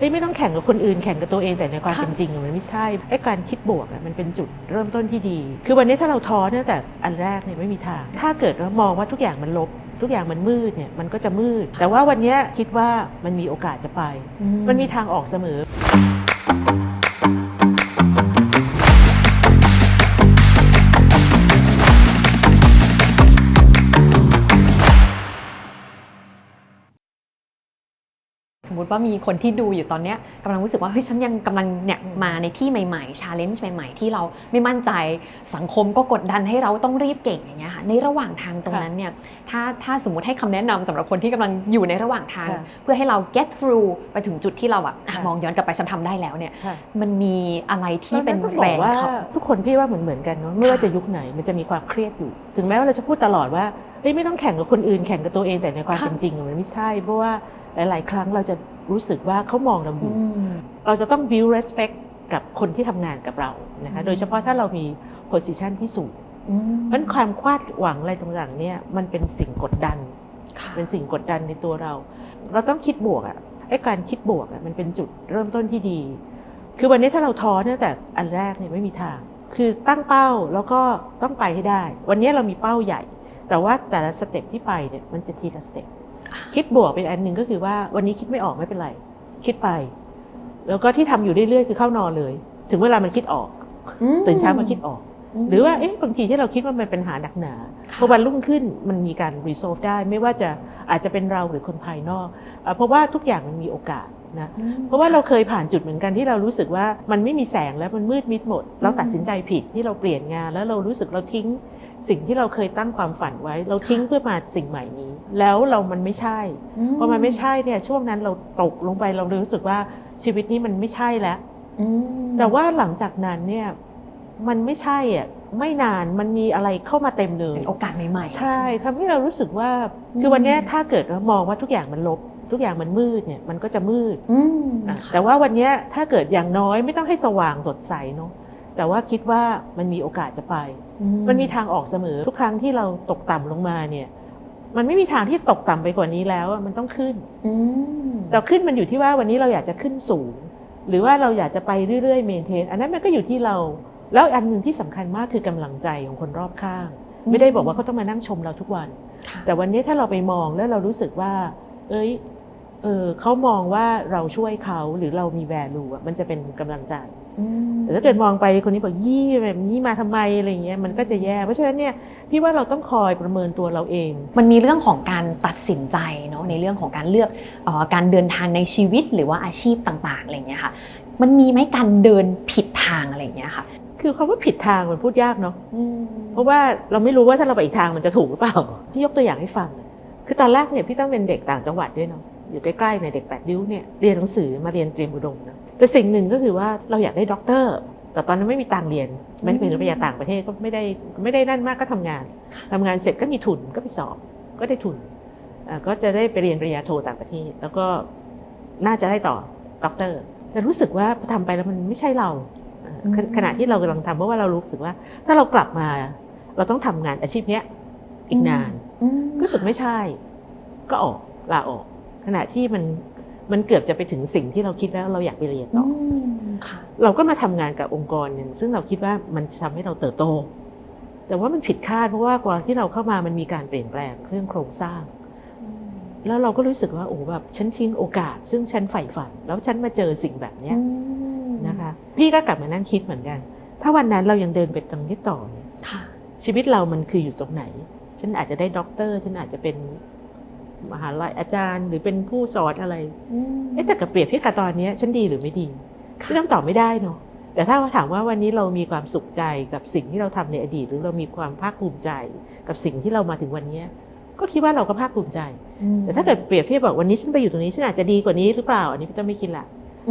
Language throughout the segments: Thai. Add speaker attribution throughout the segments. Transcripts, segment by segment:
Speaker 1: เฮ้ยไม่ต้องแข่งกับคนอื่นแข่งกับตัวเองแต่ในความ
Speaker 2: ค่ะ
Speaker 1: เป็นจริงอะมันไม่ใช่ไอ้การคิดบวกอะมันเป็นจุดเริ่มต้นที่ดี คือวันนี้ถ้าเราท้อเนี่ยแต่อันแรกเนี่ยไม่มีทาง ถ้าเกิดเรามองว่าทุกอย่างมันลบ ทุกอย่างมันมืดเนี่ยมันก็จะมืด แต่ว่าวันเนี้ยคิดว่ามันมีโอกาสจะไป มันมีทางออกเสมอ
Speaker 2: มมติว่ามีคนที่ดูอยู่ตอนเนี้ยกำลังรู้สึกว่าเฮ้ยฉันยังกำลังเนี่ย
Speaker 1: อืม
Speaker 2: มาในที่ใหม่ๆชาเลนจ์ใหม่ๆ ที่เราไม่มั่นใจสังคมก็กดดันให้เราต้องรีบเก่งอย่างเงี้ยค่ะในระหว่างทางตรงนั้นเนี่ยถ้าถ้าสมมติให้คำแนะนำสำหรับคนที่กำลังอยู่ในระหว่างทาง
Speaker 1: ค่ะ
Speaker 2: เพื่อให้เรา get through ไปถึงจุดที่เราแบบอะ
Speaker 1: ค่ะ
Speaker 2: มองย้อนกลับไปฉันทำได้แล้วเนี่ย
Speaker 1: ค่ะ
Speaker 2: มันมีอะไรที่เป็น
Speaker 1: แล้วต้องบ
Speaker 2: แร
Speaker 1: อก
Speaker 2: ง
Speaker 1: ว่า
Speaker 2: ขับ
Speaker 1: ทุกคนพี่ว่าเหมือนเหมือนๆกันเนาะไม่ว่าจะยุคไหนมันจะมีความเครียดอยู่ ถึงแม้ว่าเราจะพูดตลอดว่าเฮ้ยไม่ต้องแข่งกับคนอื่นแข่งกับตัวเองแต่ในความ
Speaker 2: ค่ะ
Speaker 1: เป็นจริงอะมันไม่ใช่ เพราะว่าหลาย ๆ ครั้งเราจะรู้สึกว่าเขามองเราอยู่
Speaker 2: อืม
Speaker 1: เราจะต้อง build respect กับคนที่ทำงานกับเรานะคะ
Speaker 2: อืม
Speaker 1: โดยเฉพาะถ้าเรามี position ที่สูง
Speaker 2: อืม
Speaker 1: เพราะฉะนั้นความคาดหวังอะไรต่างๆเนี่ยมันเป็นสิ่งกดดัน
Speaker 2: ค่ะ
Speaker 1: เป็นสิ่งกดดันในตัวเรา เราต้องคิดบวกอะไอ้การคิดบวกอะมันเป็นจุดเริ่มต้นที่ดี คือวันนี้ถ้าเราท้อเนี่ยแต่อันแรกเนี่ยไม่มีทาง คือตั้งเป้าแล้วก็ต้องไปให้ได้ วันนี้เรามีเป้าใหญ่ แต่ว่าแต่ละสเต็ปที่ไปเนี่ยมันจะทีละสเต็ปคิดบวกเป็นอันหนึ่งก็คือว่าวันนี้คิดไม่ออกไม่เป็นไร คิดไป แล้วก็ที่ทำอยู่เรื่อยๆคือเข้านอนเลย ถึงเวลามันคิดออกตื่นเช้ามาคิดออก หรือว่าเอ๊ะบางทีที่เราคิดว่ามันเป็นปัญหาหนักหนา
Speaker 2: ค่ะ
Speaker 1: พอวันรุ่งขึ้นมันมีการ resolve ได้ ไม่ว่าจะอาจจะเป็นเราหรือคนภายนอกอะเพราะว่าทุกอย่างมันมีโอกาส นะ
Speaker 2: อืม
Speaker 1: เพราะว่าเราเคยผ่านจุดเหมือนกันที่เรารู้สึกว่ามันไม่มีแสงแล้วมันมืดมิดหมด เราตัดสินใจผิดที่เราเปลี่ยนงาน แล้วเรารู้สึกเราทิ้งสิ่งที่เราเคยตั้งความฝันไว้ เราทิ้งเพื่อมาสิ่งใหม่นี้ แล้วเรามันไม่ใช่พอมันไม่ใช่เนี่ยช่วงนั้นเราตกลงไปเรารู้สึกว่าชีวิตนี้มันไม่ใช่แล้ว
Speaker 2: อืม
Speaker 1: แต่ว่าหลังจากนั้นเนี่ยมันไม่ใช่อะไม่นานมันมีอะไรเข้ามาเต็มเลย
Speaker 2: เป็นโอกาสใหม่ๆ
Speaker 1: ใช่ทำให้เรารู้สึกว่า
Speaker 2: อืม
Speaker 1: คือวันเนี้ยถ้าเกิดเรามองว่าทุกอย่างมันลบ ทุกอย่างมันมืดเนี่ยมันก็จะมืด
Speaker 2: อืม
Speaker 1: อะ
Speaker 2: ค่ะ
Speaker 1: แต่ว่าวันเนี้ยถ้าเกิดอย่างน้อยไม่ต้องให้สว่างสดใสเนาะแต่ว่าคิดว่ามันมีโอกาสจะไป
Speaker 2: อื
Speaker 1: มันมีทางออกเสมอทุกครั้งที่เราตกต่ำลงมาเนี่ย มันไม่มีทางที่ตกต่ำไปกว่านี้แล้วอะมันต้องขึ้น
Speaker 2: อืม
Speaker 1: แต่ขึ้นมันอยู่ที่ว่าวันนี้เราอยากจะขึ้นสูง หรือว่าเราอยากจะไปเรื่อยๆเมนเทน อันนั้นมันก็อยู่ที่เรา แล้วอันหนึ่งที่สำคัญมากคือกำลังใจของคนรอบข้าง ไม่ได้บอกว่าเขาต้องมานั่งชมเราทุกวัน
Speaker 2: ค่ะ
Speaker 1: แต่วันนี้ถ้าเราไปมองแล้วเรารู้สึกว่า เอ้ย เออเขามองว่าเราช่วยเขาหรือเรามีแวลูอะมันจะเป็นกำลังใจ
Speaker 2: อืม
Speaker 1: แต่ถ้าเกิดมองไปคนนี้บอกยี่แบบนี้มาทำไมอะไรอย่างเงี้ยมันก็จะแย่เพราะฉะนั้นเนี่ยพี่ว่าเราต้องคอยประเมินตัวเราเอง
Speaker 2: มันมีเรื่องของการตัดสินใจเนาะในเรื่องของการเลือกเออการเดินทางในชีวิตหรือว่าอาชีพต่างๆอะไรอย่างเงี้ยค่ะ มันมีไหมการเดินผิดทางอะไรอย่างเงี้ยค่ะ
Speaker 1: คือคำว่าผิดทางมันพูดยากเนาะ
Speaker 2: อืม
Speaker 1: เพราะว่าเราไม่รู้ว่าถ้าเราไปอีกทางมันจะถูกหรือเปล่าพี่ยกตัวอย่างให้ฟัง คือตอนแรกเนี่ยพี่ต้องเป็นเด็กต่างจังหวัดด้วยเนาะ อยู่ใกล้ๆในยเด็กแปดริ้วเนี่ยเรียนหนังสือมาเรียนเตรียมอุดมนะแต่สิ่งหนึ่งก็คือว่าเราอยากได้ด็อกเตอร์แต่ตอนนั้นไม่มีตังค์เรียน ไม่ได้เป็นปริญญาต่างประเทศก็ไม่ได้ไม่ได้นั่นมากก็ทำงานทำงานเสร็จก็มีทุนก็ไปสอบก็ได้ทุนอ่าก็จะได้ไปเรียนปริญญาโทต่างประเทศ แล้วก็น่าจะได้ต่อด็อกเตอร์แต่รู้สึกว่าพอทำไปแล้วมันไม่ใช่เราอ่าขขณะที่เรากำลังทำเพราะว่าเรารู้สึกว่า ถ้าเรากลับมาเราต้องทำงานอาชีพเนี้ยอีกนาน
Speaker 2: อืม
Speaker 1: รู้สึกไม่ใช่ ก็ออกลาออก ขณะที่มันมันเกือบจะไปถึงสิ่งที่เราคิดแล้วเราอยากไปเรียนต่อ
Speaker 2: อื
Speaker 1: อ
Speaker 2: มค่ะ
Speaker 1: เราก็มาทำงานกับองค์กรหนึ่งซึ่งเราคิดว่ามันจะทำให้เราเติบโต แต่ว่ามันผิดคาดเพราะว่าก่อนที่เราเข้ามามันมีการเปลี่ยนแปลงเรื่องโครงสร้าง แล้วเราก็รู้สึกว่าโอ้แบบฉันทิ้งโอกาส ซึ่งฉันใฝ่ฝัน แล้วฉันมาเจอสิ่งแบบเนี้ย
Speaker 2: อืม
Speaker 1: นะคะ พี่ก็กลับมานั่งคิดเหมือนกัน ถ้าวันนั้นเรายังเดินไปตรงนี้ต่อเนี่ย
Speaker 2: ค่ะ
Speaker 1: ชีวิตเรามันคืออยู่ตรงไหน ฉันอาจจะได้ด็อกเตอร์ ฉันอาจจะเป็น มหาลัยอาจารย์ หรือเป็นผู้สอนอะไร
Speaker 2: อืม
Speaker 1: เอ๊ะแต่กับเปรียบเทียบกับตอนเนี้ยฉันดีหรือไม่ดีฉันต้องตอบไม่ได้เนาะแต่ถ้าถามว่าวันนี้เรามีความสุขใจกับสิ่งที่เราทำในอดีต หรือเรามีความภาคภูมิใจ กับสิ่งที่เรามาถึงวันเนี้ยก็คิดว่าเราก็ภาคภูมิใจ
Speaker 2: อืม
Speaker 1: แต่ถ้าเกิดเปรียบเทียบบอกวันนี้ฉันไปอยู่ตรงนี้ฉันอาจจะดีกว่านี้หรือเปล่า อันนี้พี่ต้องไม่คิดละ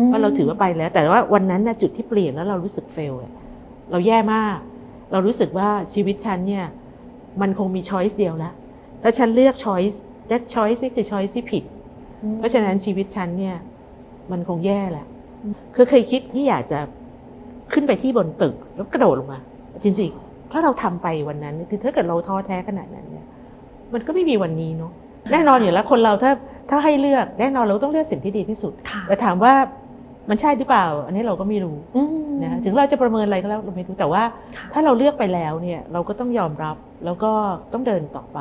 Speaker 1: เพราะเราถือว่าไปแล้ว แต่ว่าวันนั้นนะจุดที่เปลี่ยนแล้วเรารู้สึกเฟลอะเราแย่มาก เรารู้สึกว่าชีวิตฉันเนี่ยมันคงมีช้อยส์เดียวแล้วถ้าฉันเลือกช้อยส์ และช้อยส์นี่คือช้อยส์ที่ผิด
Speaker 2: อืม
Speaker 1: เพราะฉะนั้นชีวิตฉันเนี่ย มันคงแย่แหละ
Speaker 2: อืม
Speaker 1: คือเคยคิดที่อยากจะขึ้นไปที่บนตึกแล้วกระโดดลงมา จริงๆ ถ้าเราทำไปวันนั้นคือถ้าเกิดเราท้อแท้ขนาดนั้นเนี่ยมันก็ไม่มีวันนี้เนาะแน่นอนอยู่แล้วคนเราถ้าถ้าให้เลือกแน่นอนเราต้องเลือกสิ่งที่ดีที่สุด
Speaker 2: ค่ะ
Speaker 1: แต่ถามว่ามันใช่หรือเปล่า อันนี้เราก็ไม่รู้
Speaker 2: อืม
Speaker 1: นะถึงเราจะประเมินอะไรก็แล้วเราไม่รู้แต่ว่า
Speaker 2: ค่ะ
Speaker 1: ถ้าเราเลือกไปแล้วเนี่ย เราก็ต้องยอมรับแล้วก็ต้องเดินต่อไป